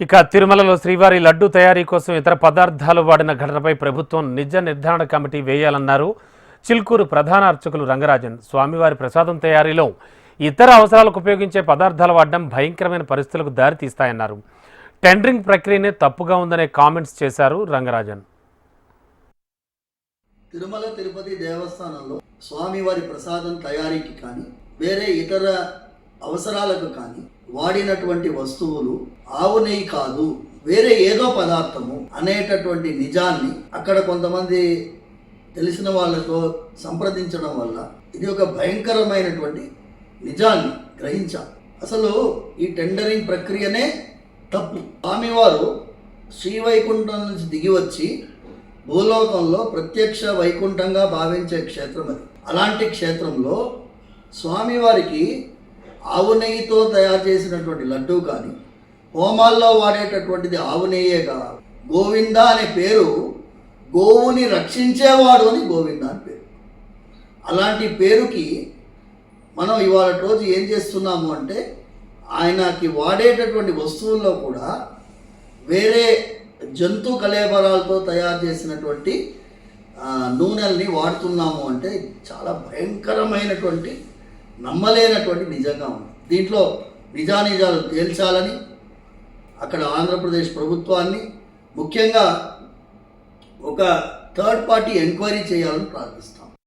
ఇక తిరుమలలో శ్రీవారి లడ్డు తయారీ కోసం ఇతర పదార్థాలు వాడిన ఘటనపై ప్రభుత్వం నిజ నిర్ధారణ కమిటీ వేయాలన్నారు. చిల్కూరు ప్రధాన అర్చకులు రంగరాజన్ స్వామివారి ప్రసాదం తయారీలో ఇతర అవసరాలకు ఉపయోగించే పదార్థాలు వాడడం భయంకరమైన పరిస్థితులకు దారితీస్తాయన్నారు టెండరింగ్ ప్రక్రియనే తప్పుగా ఉందనే కామెంట్స్ చేశారు రంగరాజన్. తిరుమల తిరుపతి దేవస్థానంలో స్వామివారి ప్రసాదం తయారీకి కానీ వేరే ఇతర అవసరాలకు కానీ వాడినటువంటి వస్తువులు ఆవు నెయ్యి కాదు వేరే ఏదో పదార్థము అనేటటువంటి నిజాన్ని అక్కడ కొంతమంది తెలిసిన వాళ్ళతో సంప్రదించడం వల్ల ఇది ఒక భయంకరమైనటువంటి నిజాన్ని గ్రహించాలి. అసలు ఈ టెండరింగ్ ప్రక్రియనే తప్పు. స్వామివారు శ్రీవైకుంఠం నుంచి దిగి వచ్చి భూలోకంలో ప్రత్యక్ష వైకుంఠంగా భావించే క్షేత్రం అది అలాంటి క్షేత్రంలో స్వామివారికి ఆవు నెయ్యితో తయారు చేసినటువంటి లడ్డూ కానీ హోమాల్లో వాడేటటువంటిది ఆవు నెయ్యేగా గోవింద అనే పేరు గోవుని రక్షించేవాడు అని గోవింద అని పేరు. అలాంటి పేరుకి మనం ఇవాళ రోజు ఏం చేస్తున్నాము అంటే ఆయనకి వాడేటటువంటి వస్తువుల్లో కూడా వేరే జంతు కలేబరాలతో తయారు చేసినటువంటి నూనెల్ని వాడుతున్నాము అంటే చాలా భయంకరమైనటువంటి నమ్మలేనటువంటి నిజంగా ఉంది. దీంట్లో నిజానిజాలు తేల్చాలని అక్కడ ఆంధ్రప్రదేశ్ ప్రభుత్వాన్ని ముఖ్యంగా ఒక థర్డ్ పార్టీ ఎంక్వైరీ చేయాలని ప్రార్థిస్తాం.